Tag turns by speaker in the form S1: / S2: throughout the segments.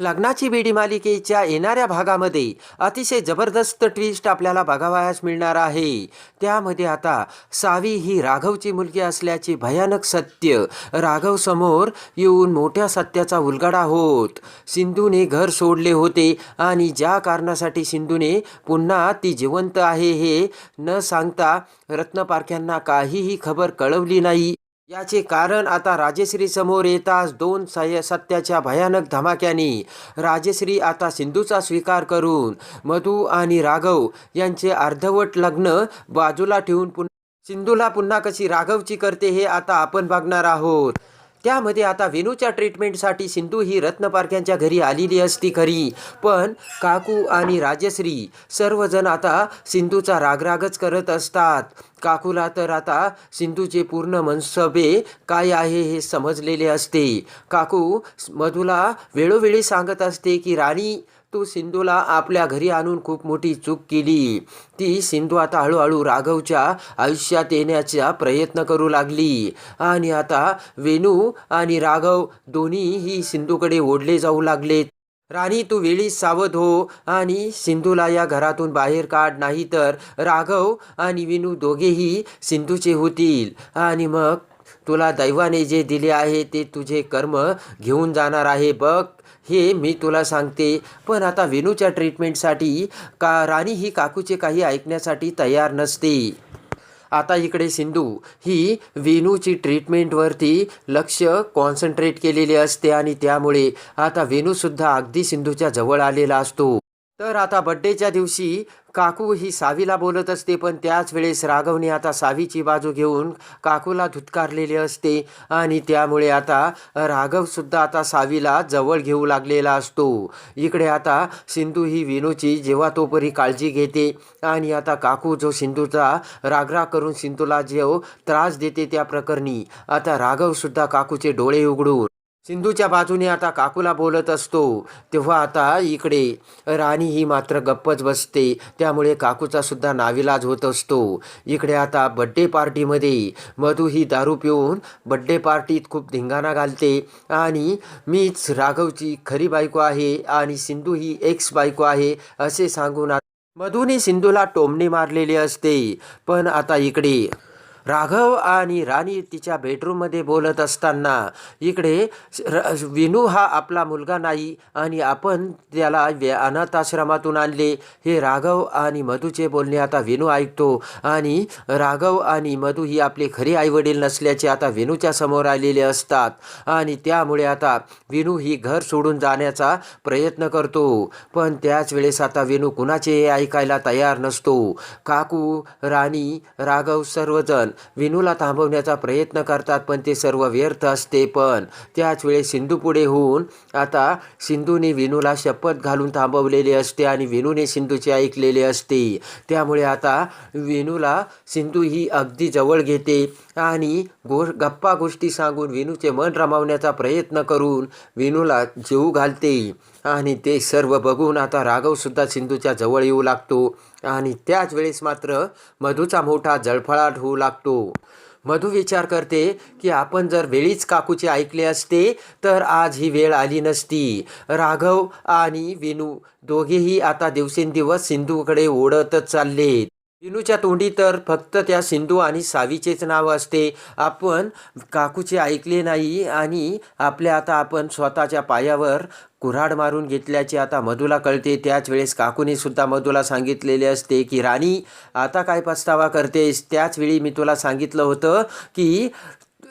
S1: लग्नाची बेडी मालिकेच्या येणाऱ्या भागामध्ये अतिशय जबरदस्त ट्विस्ट आपल्याला बघावयास मिळणार आहे. त्यामध्ये आता सावी ही राघवची मुलगी असल्याचे भयानक सत्य. राघव समोर येऊन मोठ्या सत्याचा उलगडा होत. सिंधूने घर सोडले होते आणि ज्या कारणासाठी सिंधूने पुन्हा ती जिवंत आहे हे न सांगता रत्नपारख्यांना काहीही खबर कळवली नाही. याचे कारण आता राजेश्री समोर येताच दोन सह्य सत्याच्या भयानक धमाक्याने. राजेश्री आता सिंधूचा स्वीकार करून मधू आणि राघव यांचे अर्धवट लग्न बाजूला ठेवून पुन्हा सिंधूला पुन्हा कशी राघवची करते हे आता आपण बघणार आहोत. त्यामध्ये आता वेणूच्या ट्रीटमेंटसाठी सिंधू ही रत्नपारख्यांच्या घरी आलेली असती खरी. पण काकू आणि राजश्री सर्वजण आता सिंधूचा रागरागच करत असतात. काकूला तर आता सिंधूचे पूर्ण मनसबे काय आहे हे समजलेले असते. काकू मधूला वेळोवेळी सांगत असते की राणी तू सिंधूला आपल्या घरी आणून खूप मोठी चूक केली. ती सिंधू आता हळूहळू राघवच्या आयुष्यात येण्याचा प्रयत्न करू लागली. आणि आता वेणू आणि राघव दोन्ही ही सिंधूकडे ओढले जाऊ लागले राणी तू वेळीच सावध हो. आणि सिंधूला या घरातून बाहेर काढ नाही तर राघव आणि विनू दोघेही सिंधूचे होतील. आणि मग तुला दैवाने जे दिले आहे ते तुझे कर्म घेऊन जाणार आहे. बघ. हे मी तुला सांगते. पण आता वेणूच्या ट्रीटमेंटसाठी का राणी ही काकूचे काही ऐकण्यासाठी तयार नसते. आता इकडे सिंधू ही वेणूची ट्रीटमेंटवरती लक्ष कॉन्सन्ट्रेट केलेले असते आणि त्यामुळे आता वेणूसुद्धा अगदी सिंधूच्या जवळ आलेला असतो. तर आता बड्डेच्या दिवशी काकू ही सावीला बोलत असते पण त्याच वेळेस राघवने आता सावीची बाजू घेऊन काकूला धुतकारलेले असते आणि त्यामुळे आता राघवसुद्धा आता सावीला जवळ घेऊ लागलेला असतो. इकडे आता सिंधू ही विनूची जेव्हा तोपरी काळजी घेते आणि आता काकू जो सिंधूचा रागराग करून सिंधूला जेव त्रास देते त्या प्रकरणी आता राघवसुद्धा काकूचे डोळे उघडून सिंधूच्या बाजूने आता काकूला बोलत असतो तेव्हा आता इकडे. राणी ही मात्र गप्पच बसते त्यामुळे काकूचा सुद्धा नाविलाज होत असतो. इकडे आता बड्डे पार्टीमध्ये मधू ही दारू पिऊन बड्डे पार्टीत खूप धिंगाणा घालते आणि मीच राघवची खरी बायको आहे आणि सिंधू ही एक्स बायको आहे असे सांगून मधूने सिंधूला टोमणे मारलेले असते. पण आता इकडे राघव आणि राणी तिच्या बेडरूममध्ये बोलत असताना इकडे र विनू हा आपला मुलगा नाही आणि आपण त्याला व्य आणले. हे राघव आणि मधूचे बोलणे आता विनू ऐकतो आणि राघव आणि मधू ही आपले खरे आईवडील नसल्याचे आता विनूच्या समोर आलेले असतात आणि त्यामुळे आता विनू ही घर सोडून जाण्याचा प्रयत्न करतो. पण त्याच वेळेस आता विनू कुणाचे ऐकायला तयार नसतो. काकू राणी राघव सर्वजण विनूला थांबवण्याचा प्रयत्न करतात पण ते सर्व व्यर्थ असते पण. त्याच वेळेस सिंधू पुढे होऊन आता सिंधूने विनूला शपथ घालून थांबवलेले असते आणि विनूने सिंधूचे ऐकलेले असते. त्यामुळे आता विनूला सिंधू ही अगदी जवळ घेते. आणि गो गप्पा गोष्टी सांगून विनूचे मन रमावण्याचा प्रयत्न करून विनूला जेऊ घालते. आणि ते सर्व बघून आता राघवसुद्धा सिंधूच्या जवळ येऊ लागतो. आणि त्याच वेळेस मात्र मधूचा मोठा जळफळाट होऊ लागतो. मधू विचार करते की आपण जर वेळीच काकूचे ऐकले असते तर आज ही वेळ आली नसती. राघव आणि विनू दोघेही आता दिवसेंदिवस सिंधूकडे ओढतच चाललेत. विनूच्या तोंडी तर फक्त त्या सिंधू आणि सावीचेच नाव असते. आपण काकूचे ऐकले नाही आणि आपल्या आता आपण स्वतःच्या पायावर कुऱ्हाड मारून घेतल्याचे आता मधूला कळते. त्याच वेळेस काकूने सुद्धा मधूला सांगितलेले असते की राणी आता काय पस्तावा करतेस? त्याचवेळी मी तुला सांगितलं होतं की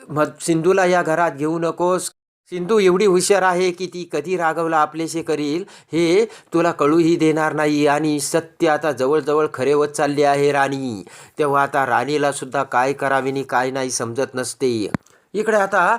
S1: म सिंधूला या घरात घेऊ नकोस. सिंधू एवढी हुशार आहे की ती कधी राघवला आपलेसे करील हे तुला कळूही देणार नाही. आणि सत्य आता जवळजवळ खरे होत चालले आहे राणी. तेव्हा आता राणीला सुद्धा काय करावे आणि काय नाही समजत नसते. इकडे आता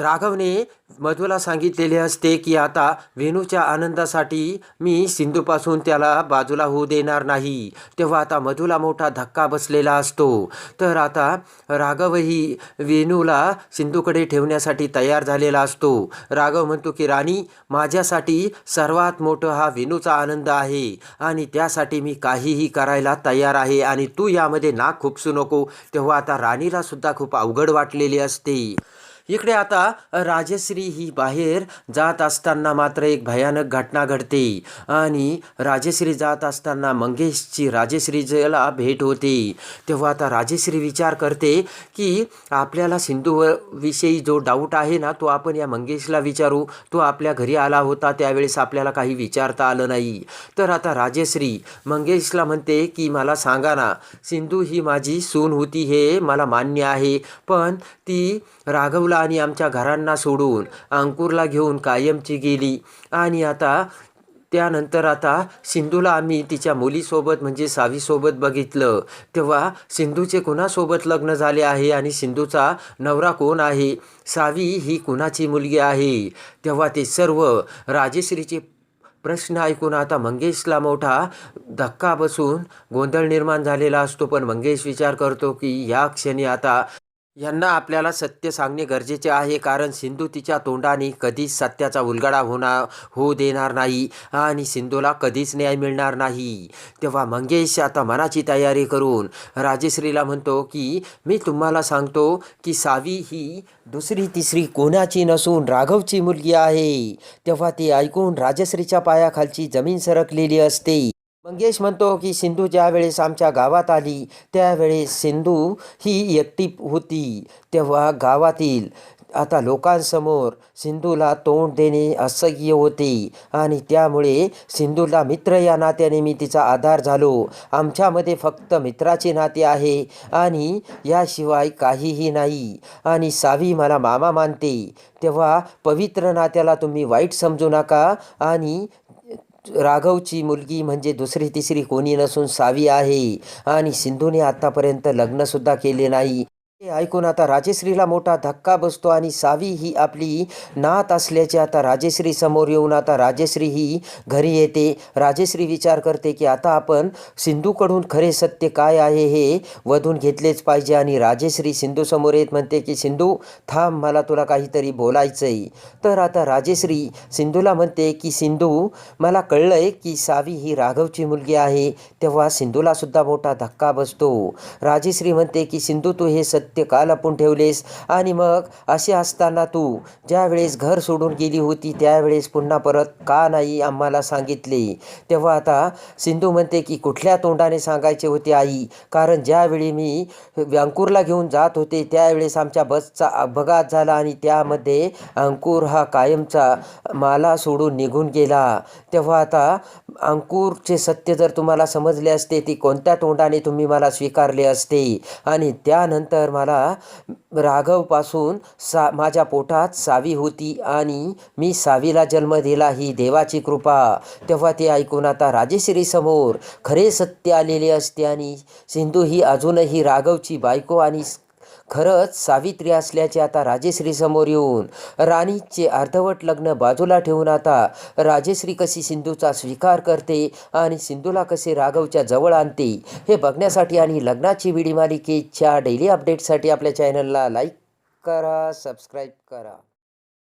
S1: राघवने मधूला सांगितलेले असते की आता वेणूच्या आनंदासाठी मी सिंधूपासून त्याला बाजूला होऊ देणार नाही. तेव्हा आता मधूला मोठा धक्का बसलेला असतो. तर आता राघवही वेणूला सिंधूकडे ठेवण्यासाठी तयार झालेला असतो. राघव म्हणतो की राणी माझ्यासाठी सर्वात मोठं हा वेणूचा आनंद आहे आणि त्यासाठी मी काहीही करायला तयार आहे आणि तू यामध्ये नाक खुपसू नको. तेव्हा आता राणीला सुद्धा खूप अवघड वाटलेली असते. इकडे आता राजश्री ही बाहेर जात असताना मात्र एक भयानक घटना घडते. आणि राजश्री जात असताना मंगेशची राजश्रीला भेट होते. तेव्हा आता राजश्री विचार करते की आपल्याला सिंधूविषयी जो डाऊट आहे ना तो आपण या मंगेशला विचारू. तो आपल्या घरी आला होता त्यावेळेस आपल्याला काही विचारता आलं नाही. तर आता राजश्री मंगेशला म्हणते की मला सांगा ना सिंधू ही माझी सून होती हे मला मान्य आहे. पण ती राघवला आणि आमच्या घरांना सोडून अंकुरला घेऊन कायमची गेली. आणि आता त्यानंतर आता सिंधूला आम्ही तिच्या मुलीसोबत म्हणजे सावीसोबत बघितलं. तेव्हा सिंधूचे कुणासोबत लग्न झाले आहे आणि सिंधूचा नवरा कोण आहे? सावी ही कुणाची मुलगी आहे? तेव्हा ते सर्व राजेश्रीचे प्रश्न ऐकून आता मंगेशला मोठा धक्का बसून गोंधळ निर्माण झालेला असतो. पण मंगेश विचार करतो की या क्षणी आता यांना आपल्याला सत्य सांगणे गरजेचे आहे कारण सिंधू तिच्या तोंडाने कधीच सत्याचा उलगडा होणार होऊ देणार नाही आणि सिंधूला कधीच न्याय मिळणार नाही. तेव्हा मंगेश आता मनाची तयारी करून राजश्रीला म्हणतो की मी तुम्हाला सांगतो की सावी ही दुसरी तिसरी कोणाची नसून राघवची मुलगी आहे. तेव्हा ती ऐकून राजश्रीच्या पायाखालची जमीन सरकलेली असते. मंगेश म्हणतो की सिंधू ज्यावेळेस आमच्या गावात आली त्यावेळेस सिंधू ही एकटी होती तेव्हा गावातील आता लोकांसमोर सिंधूला तोंड देणे असह्य होते आणि त्यामुळे सिंधूला मित्र या नात्याने मी तिचा आधार झालो. आमच्यामध्ये फक्त मित्राचे नाते आहे आणि याशिवाय काहीही नाही. आणि सावी मला मामा मानते. तेव्हा पवित्र नात्याला तुम्ही वाईट समजू नका आणि राघवची मुलगी म्हणजे दुसरी तिसरी कोणी नसून सावी आहे. आणि सिंधूने आतापर्यंत लग्नसुद्धा केले नाही. ऐकून आता राजेश्रीला मोठा धक्का बसतो आणि सावी ही आपली नात असल्याचे आता राजेश्री समोर येऊन आता राजेश्री ही घरी येते. राजेश्री विचार करते की आता आपण सिंधूकडून खरे सत्य काय आहे हे वधून घेतलेच पाहिजे आणि राजेश्री सिंधू समोर येत म्हणते की सिंधू थांब मला तुला काहीतरी बोलायचं आहे तर आता राजेश्री सिंधूला म्हणते की सिंधू मला कळलंय की सावी ही राघवची मुलगी आहे. तेव्हा सिंधूलासुद्धा मोठा धक्का बसतो. राजेश्री म्हणते की सिंधू तू हे सत्य का लपून ठेवलेस. आणि मग असे असताना तू ज्यावेळेस घर सोडून गेली होती त्यावेळेस पुन्हा परत का नाही आम्हाला सांगितले? तेव्हा आता सिंधू म्हणते की कुठल्या तोंडाने सांगायचे होते आई? कारण ज्यावेळी मी अंकुरला घेऊन जात होते त्यावेळेस आमच्या बसचा अपघात झाला आणि त्यामध्ये अंकुर हा कायमचा मला सोडून निघून गेला. तेव्हा आता अंकुरचे सत्य जर तुम्हाला समजले असते ती कोणत्या तोंडाने तुम्ही मला स्वीकारले असते? आणि त्यानंतर मला राघवपासून सा माझ्या पोटात सावी होती आणि मी सावीला जन्म दिला ही देवाची कृपा. तेव्हा ते ऐकून आता राजेश्रीसमोर खरे सत्य आलेले असते आणि सिंधू ही अजूनही राघवची बायको आणि खरंच सावित्री असल्याचे आता राजेश्री समोर येऊन राणीचे अर्धवट लग्न बाजूला ठेवून आता राजेश्री कशी सिंधूचा स्वीकार करते आणि सिंधूला कसे राघवच्या जवळ आणते हे बघण्यासाठी आणि लग्नाची विडी मालिकेच्या डेली अपडेटसाठी आपल्या चॅनलला लाईक करा सबस्क्राईब करा.